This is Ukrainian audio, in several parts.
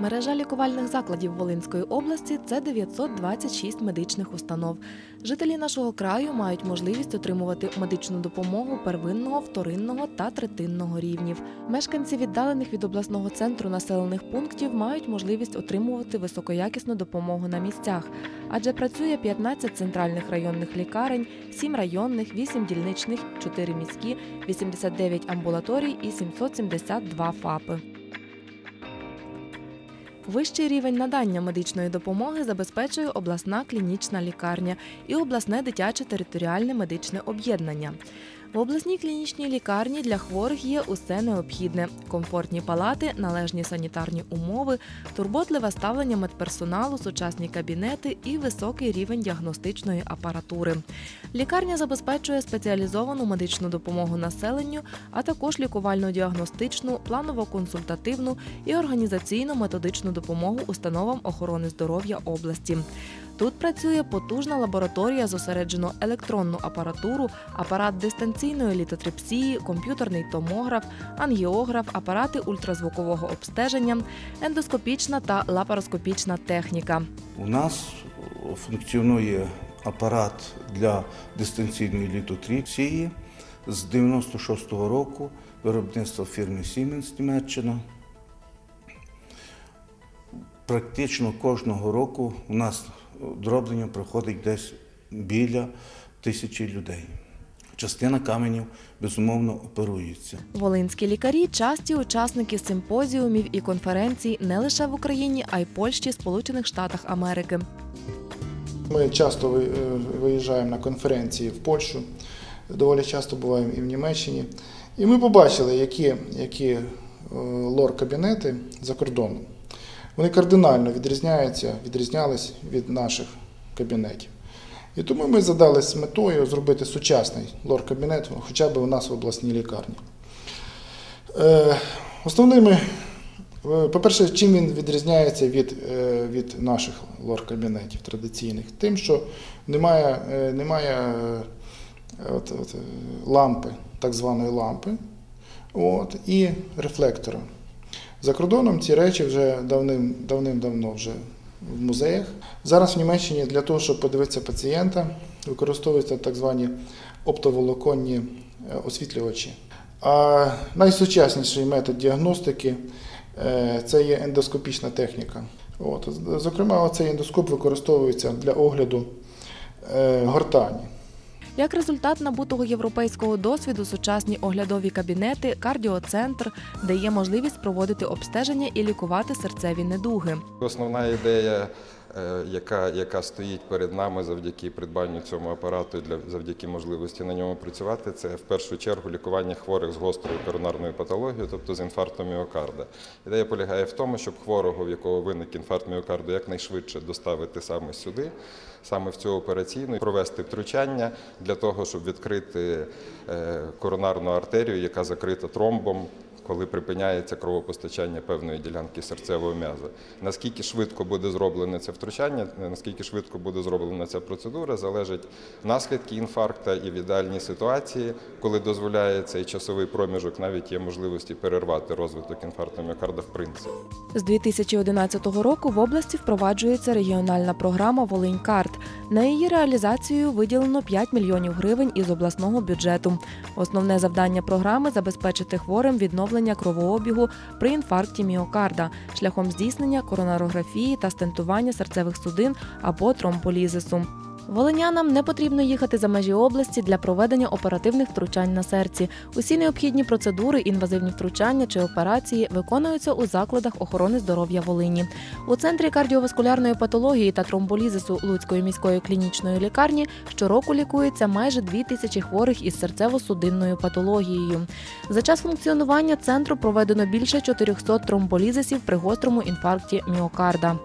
Мережа лікувальних закладів Волинської області це 926 медичних установ. Жителі нашого краю мають можливість отримувати медичну допомогу первинного, вторинного та третинного рівнів. Мешканці віддалених від обласного центру населених пунктів мають можливість отримувати високоякісну допомогу на місцях, адже працює 15 центральних районних лікарень, 7 районних, 8 дільничних, 4 міські, 89 амбулаторій і 772 ФАПи. Вищий рівень надання медичної допомоги забезпечує обласна клінічна лікарня і обласне дитяче територіальне медичне об'єднання. В обласній клінічній лікарні для хворих є усе необхідне: комфортні палати, належні санітарні умови, турботливе ставлення медперсоналу, сучасні кабінети і високий рівень діагностичної апаратури. Лікарня забезпечує спеціалізовану медичну допомогу населенню, а також лікувально-діагностичну, планово-консультативну і організаційно-методичну допомогу установам охорони здоров'я області. Тут працює потужна лабораторія зосереджено електронну апаратуру, апарат дистанційної літотрипсії, комп'ютерний томограф, ангіограф, апарати ультразвукового обстеження, ендоскопічна та лапароскопічна техніка. У нас функціонує апарат для дистанційної літотріпсії з 96-го року виробництва фірми Siemens Німеччина. Практично кожного року у нас дроблення проходить десь біля тисячі людей. Частина каменів безумовно оперується. Волинські лікарі часті учасники симпозіумів і конференцій не лише в Україні, а й Польщі, Сполучених Штатах Америки. Ми часто е, виїжджаємо на конференції в Польщу, доволі часто буваємо і в Німеччині. І ми побачили, які, які е, лор-кабінети за кордоном. Вони кардинально відрізняються, відрізнялись від наших кабінетів. І тому ми задались метою зробити сучасний лор-кабінет, хоча б у нас в обласній лікарні. Е, Основними, е, по-перше, чим він відрізняється від, е, від наших лор-кабінетів традиційних? Тим, що немає, немає от, от, лампи, так званої лампи, от, і рефлектора. За кордоном ці речі вже давним, давним-давно вже в музеях. Зараз в Німеччині для того, щоб подивитися пацієнта, використовуються так звані оптоволоконні е, освітлювачі. А найсучасніший метод діагностики е, це є ендоскопічна техніка. От, зокрема, цей ендоскоп використовується для огляду е, гортані. Як результат набутого європейського досвіду, сучасні оглядові кабінети, кардіоцентр дає можливість проводити обстеження і лікувати серцеві недуги. Основна ідея, яка, яка стоїть перед нами завдяки придбанню цьому апарату, і для завдяки можливості на ньому працювати, це в першу чергу лікування хворих з гострою коронарною патологією, тобто з інфарктом міокарда. Ідея полягає в тому, щоб хворого, в якого виник інфаркт міокарду, якнайшвидше доставити саме сюди, саме в цю операційну, провести втручання для того, щоб відкрити е, коронарну артерію, яка закрита тромбом коли припиняється кровопостачання певної ділянки серцевого м'яза. Наскільки швидко буде зроблене це втручання, наскільки швидко буде зроблена ця процедура, залежить наслідки інфаркта і в ідеальній ситуації, коли дозволяє цей часовий проміжок, навіть є можливості перервати розвиток інфаркту міокарда в принципі. З 2011 року в області впроваджується регіональна програма Волинькарт. На її реалізацію виділено 5 мільйонів гривень із обласного бюджету. Основне завдання програми забезпечити хворим відновлення кровообігу при інфаркті міокарда шляхом здійснення коронарографії та стентування серцевих судин або тромболізису. Волинянам не потрібно їхати за межі області для проведення оперативних втручань на серці. Усі необхідні процедури, інвазивні втручання чи операції виконуються у закладах охорони здоров'я Волині. У центрі кардіоваскулярної патології та тромболізису Луцької міської клінічної лікарні щороку лікується майже дві тисячі хворих із серцево-судинною патологією. За час функціонування центру проведено більше 400 тромболізисів при гострому інфаркті міокарда.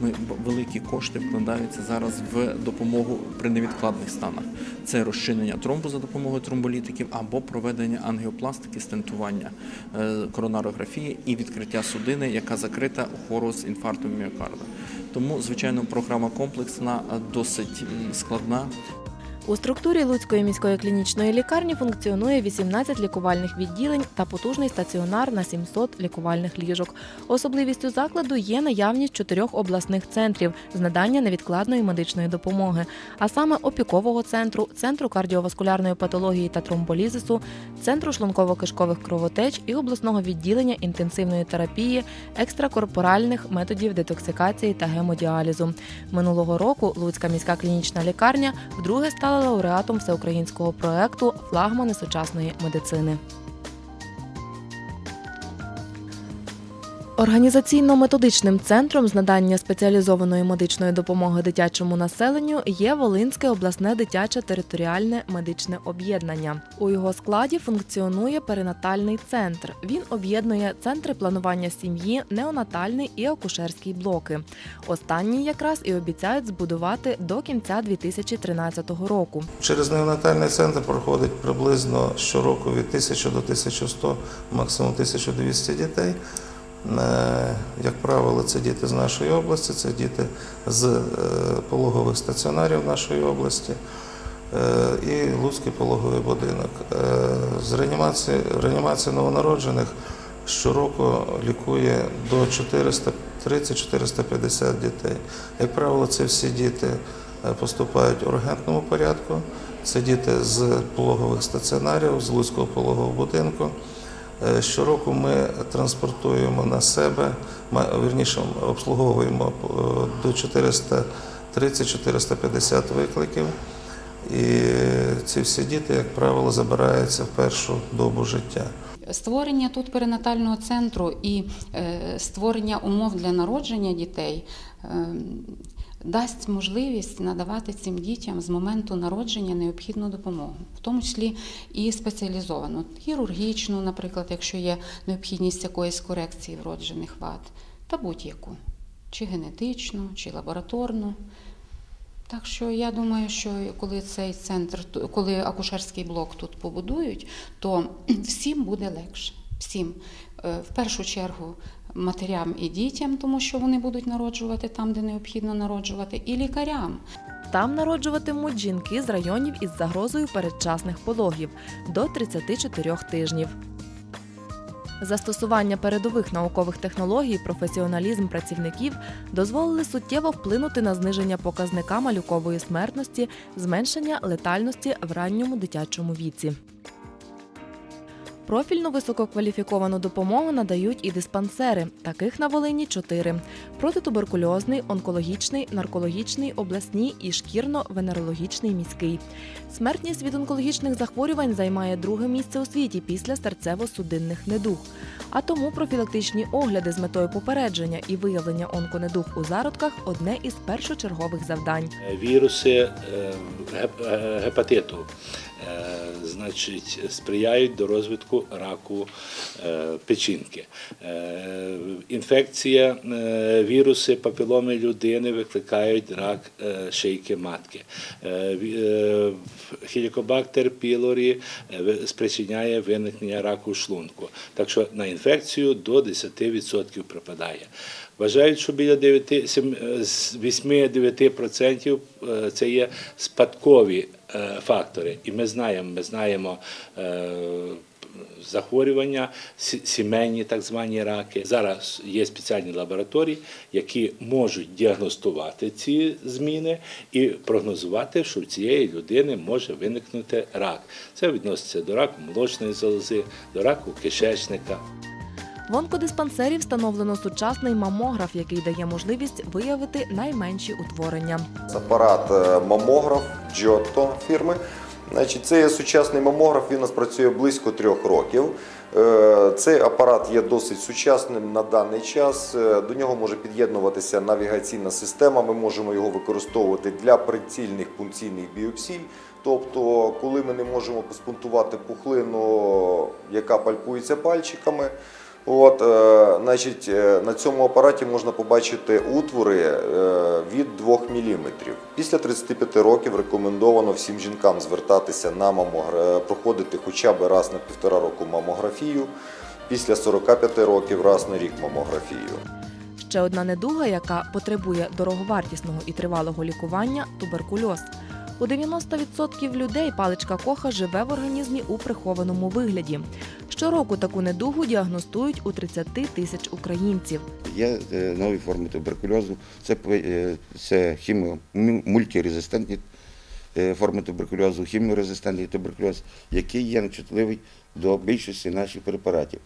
Ми великі кошти вкладаються зараз в допомогу при невідкладних станах. Це розчинення тромбу за допомогою тромболітиків або проведення ангіопластики, стентування, е, коронарографії і відкриття судини, яка закрита у хворого з інфарктом міокарда. Тому, звичайно, програма комплексна, досить складна. У структурі Луцької міської клінічної лікарні функціонує 18 лікувальних відділень та потужний стаціонар на 700 лікувальних ліжок. Особливістю закладу є наявність чотирьох обласних центрів з надання невідкладної медичної допомоги, а саме опікового центру, центру кардіоваскулярної патології та тромболізису, центру шлунково-кишкових кровотеч і обласного відділення інтенсивної терапії, екстракорпоральних методів детоксикації та гемодіалізу. Минулого року Луцька міська клінічна лікарня вдруге стала лауреатом всеукраїнського проекту Флагмани сучасної медицини. Організаційно-методичним центром з надання спеціалізованої медичної допомоги дитячому населенню є Волинське обласне дитяче територіальне медичне об'єднання. У його складі функціонує перинатальний центр. Він об'єднує центри планування сім'ї, неонатальний і акушерський блоки. Останні якраз і обіцяють збудувати до кінця 2013 року. Через неонатальний центр проходить приблизно щороку від 1000 до 1100, максимум 1200 дітей. Е, Як правило, це діти з нашої області, це діти з е, пологових стаціонарів нашої області е, і Луцький пологовий будинок. З реанімації, реанімації новонароджених щороку лікує до 430-450 дітей. Як правило, це всі діти поступають у ургентному порядку. Це діти з пологових стаціонарів, з Луцького пологового будинку. Е, Щороку ми транспортуємо на себе, вірніше обслуговуємо е, до 430-450 викликів. І ці всі діти, як правило, забираються в першу добу життя. Створення тут перинатального центру і е, створення умов для народження дітей дасть можливість надавати цим дітям з моменту народження необхідну допомогу, в тому числі і спеціалізовану, хірургічну, наприклад, якщо є необхідність якоїсь корекції вроджених вад, та будь-яку, чи генетичну, чи лабораторну. Так що я думаю, що коли цей центр, коли акушерський блок тут побудують, то всім буде легше. Всім. Е, В першу чергу матерям і дітям, тому що вони будуть народжувати там, де необхідно народжувати, і лікарям. Там народжуватимуть жінки з районів із загрозою передчасних пологів до 34 тижнів. Застосування передових наукових технологій, професіоналізм працівників дозволили суттєво вплинути на зниження показника малюкової смертності, зменшення летальності в ранньому дитячому віці. Профільну висококваліфіковану допомогу надають і диспансери. Таких на Волині чотири: протитуберкульозний, онкологічний, наркологічний, обласні і шкірно-венерологічний міський. Смертність від онкологічних захворювань займає друге місце у світі після серцево-судинних недуг. А тому профілактичні огляди з метою попередження і виявлення онконедуг у зародках одне із першочергових завдань. віруси е, е, гепатиту. Е, Значить, сприяють до розвитку раку е, печінки. Е, Інфекція, віруси папіломи людини викликають рак шийки матки. Хелікобактер пілорі спричиняє виникнення раку шлунку. Так що на інфекцію до 10% припадає. Вважають, що біля 9, сім- е, з 8-9% е, це є спадкові фактори. І ми знаємо, ми знаємо е, захворювання, сімейні так звані раки. Зараз є спеціальні лабораторії, які можуть діагностувати ці зміни і прогнозувати, що в цієї людини може виникнути рак. Це відноситься до раку молочної залози, до раку кишечника. В онкодиспансері встановлено сучасний мамограф, який дає можливість виявити найменші утворення. Апарат е, мамограф Giotto фірми. Значить, це є сучасний мамограф, він у нас працює близько трьох років. Е, Цей апарат є досить сучасним на даний час. Е, До нього може під'єднуватися навігаційна система. Ми можемо його використовувати для прицільних пункційних біопсій. Тобто, коли ми не можемо поспунтувати пухлину, яка пальпується пальчиками. От, е, значить, е, на цьому апараті можна побачити утвори е, від 2 мм. Після 35 років рекомендовано всім жінкам звертатися на мамогра... проходити хоча б раз на півтора року мамографію, після 45 років раз на рік мамографію. Ще одна недуга, яка потребує дороговартісного і тривалого лікування туберкульоз. У 90% людей паличка коха живе в організмі у прихованому вигляді. Щороку таку недугу діагностують у 30 тисяч українців. Є е, нові форми туберкульозу, це, е, це мультирезистентні е, форми туберкульозу, хіміорезистентний туберкульоз, який є нечутливий до більшості наших препаратів.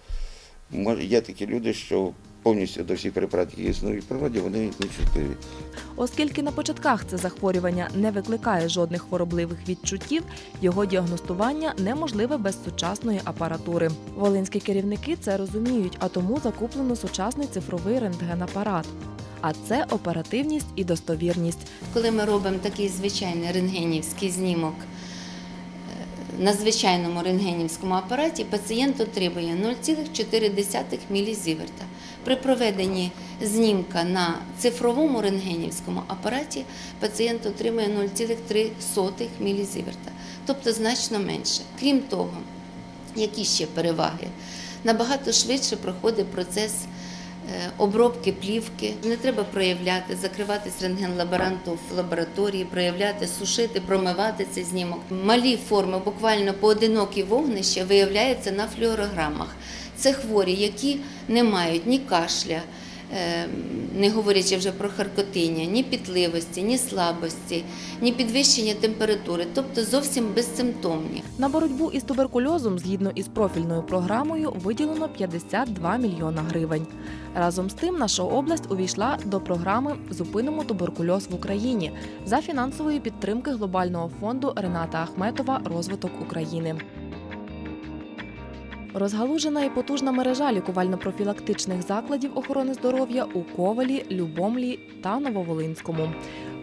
Є такі люди, що повністю до всіх препаратів, які існують в природі, вони нечутливі. Оскільки на початках це захворювання не викликає жодних хворобливих відчуттів, його діагностування неможливе без сучасної апаратури. Волинські керівники це розуміють, а тому закуплено сучасний цифровий рентгенапарат. А це оперативність і достовірність. Коли ми робимо такий звичайний рентгенівський знімок е, на звичайному рентгенівському апараті, пацієнт отримує 0,4 мілізіверта. При проведенні знімка на цифровому рентгенівському апараті пацієнт отримує 0,3 мілізіверта, тобто значно менше. Крім того, які ще переваги? Набагато швидше проходить процес е, обробки плівки. Не треба проявляти, закриватись рентген-лаборанту в лабораторії, проявляти, сушити, промивати цей знімок. Малі форми, буквально поодинокі вогнища, виявляються на флюорограмах. Це хворі, які не мають ні кашля, е, не говорячи вже про харкотиння, ні пітливості, ні слабості, ні підвищення температури, тобто зовсім безсимптомні. На боротьбу із туберкульозом згідно із профільною програмою виділено 52 мільйона гривень. Разом з тим, наша область увійшла до програми Зупинимо туберкульоз в Україні за фінансової підтримки глобального фонду Рената Ахметова Розвиток України. Розгалужена і потужна мережа лікувально-профілактичних закладів охорони здоров'я у Ковалі, Любомлі та Нововолинському.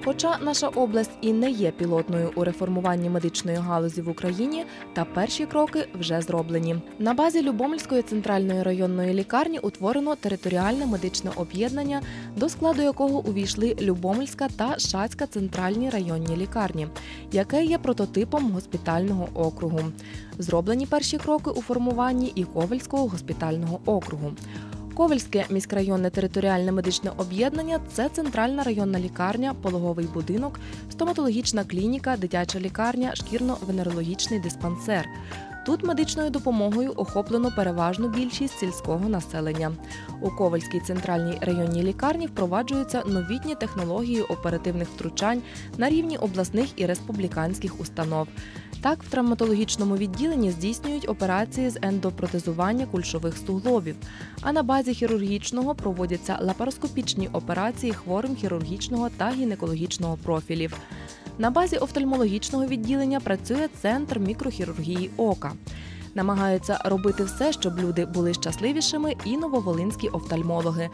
Хоча наша область і не є пілотною у реформуванні медичної галузі в Україні, та перші кроки вже зроблені. На базі Любомльської центральної районної лікарні утворено територіальне медичне об'єднання, до складу якого увійшли Любомльська та Шацька центральні районні лікарні, яке є прототипом госпітального округу. Зроблені перші кроки у формуванні і Ковальського госпітального округу. Ковальське міськрайонне територіальне медичне об'єднання це центральна районна лікарня, пологовий будинок, стоматологічна клініка, дитяча лікарня, шкірно-венерологічний диспансер. Тут медичною допомогою охоплено переважну більшість сільського населення. У Ковальській центральній районній лікарні впроваджуються новітні технології оперативних втручань на рівні обласних і республіканських установ. Так, в травматологічному відділенні здійснюють операції з ендопротезування кульшових суглобів, а на базі хірургічного проводяться лапароскопічні операції хворим хірургічного та гінекологічного профілів. На базі офтальмологічного відділення працює центр мікрохірургії ока. Намагаються робити все, щоб люди були щасливішими, і нововолинські офтальмологи.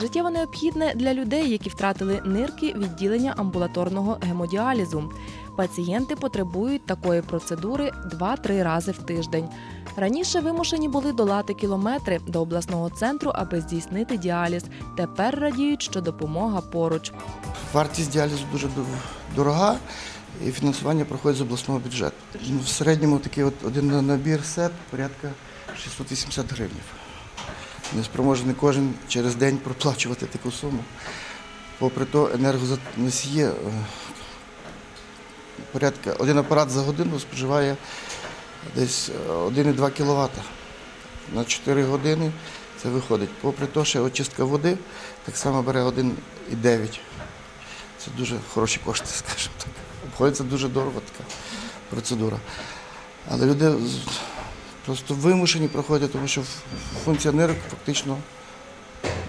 Життєво необхідне для людей, які втратили нирки відділення амбулаторного гемодіалізу. Пацієнти потребують такої процедури 2-3 рази в тиждень. Раніше вимушені були долати кілометри до обласного центру, аби здійснити діаліз. Тепер радіють, що допомога поруч. Вартість діалізу дуже дорога, і фінансування проходить з обласного бюджету. Ну, В середньому такий от один набір сет порядка 680 гривень. Не спроможний кожен через день проплачувати таку суму. Попри то, енергоносії е, порядка один апарат за годину споживає десь е, 1,2 кВт. На 4 години це виходить. Попри те, що очистка води так само бере 1,9. Це дуже хороші кошти, скажімо так. Обходиться дуже дорого така процедура. Але люди просто вимушені проходять, тому що функція нирок фактично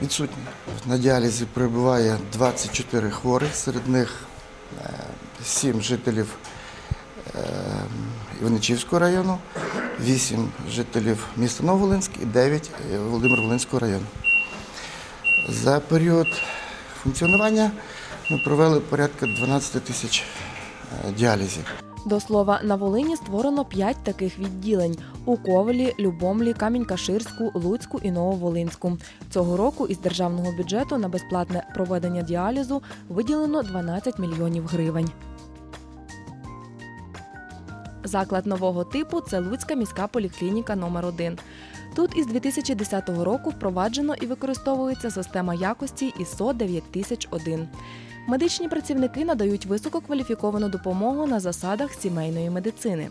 відсутня. На діалізі перебуває 24 хворих, серед них 7 жителів е, Іваничівського району, 8 жителів міста Нововолинськ і 9 Володимир-Волинського району. За період функціонування ми провели порядка 12 тисяч діалізів. До слова, на Волині створено п'ять таких відділень у Ковелі, Любомлі, Камінь-Каширську, Луцьку і Нововолинську. Цього року із державного бюджету на безплатне проведення діалізу виділено 12 мільйонів гривень. Заклад нового типу це Луцька міська поліклініка номер 1 Тут із 2010 року впроваджено і використовується система якості ISO 9001. Медичні працівники надають висококваліфіковану допомогу на засадах сімейної медицини.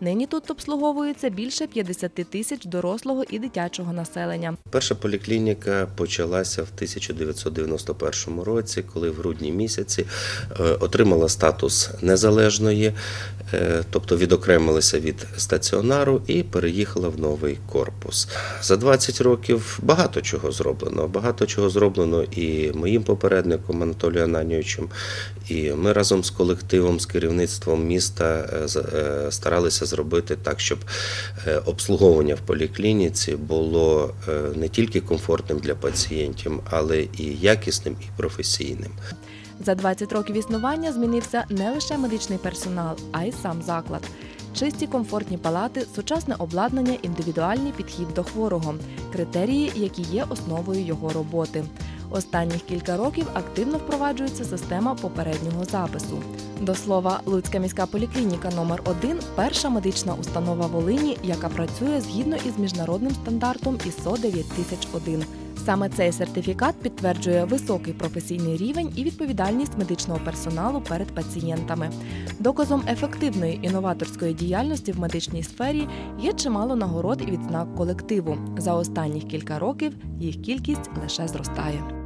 Нині тут обслуговується більше 50 тисяч дорослого і дитячого населення. Перша поліклініка почалася в 1991 році, коли в грудні місяці е, отримала статус незалежної, е, тобто відокремилася від стаціонару і переїхала в новий корпус. За 20 років багато чого зроблено. Багато чого зроблено і моїм попередником Анатолієм Ананійовичем, і ми разом з колективом, з керівництвом міста е, е, старалися зробити так, щоб е, обслуговування в поліклініці було не тільки комфортним для пацієнтів, але і якісним, і професійним. За 20 років існування змінився не лише медичний персонал, а й сам заклад. Чисті комфортні палати, сучасне обладнання, індивідуальний підхід до хворого критерії, які є основою його роботи. Останніх кілька років активно впроваджується система попереднього запису. До слова, Луцька міська поліклініка номер 1 перша медична установа Волині, яка працює згідно із міжнародним стандартом ISO 9001. Саме цей сертифікат підтверджує високий професійний рівень і відповідальність медичного персоналу перед пацієнтами. Доказом ефективної інноваторської діяльності в медичній сфері є чимало нагород і відзнак колективу. За останніх кілька років їх кількість лише зростає.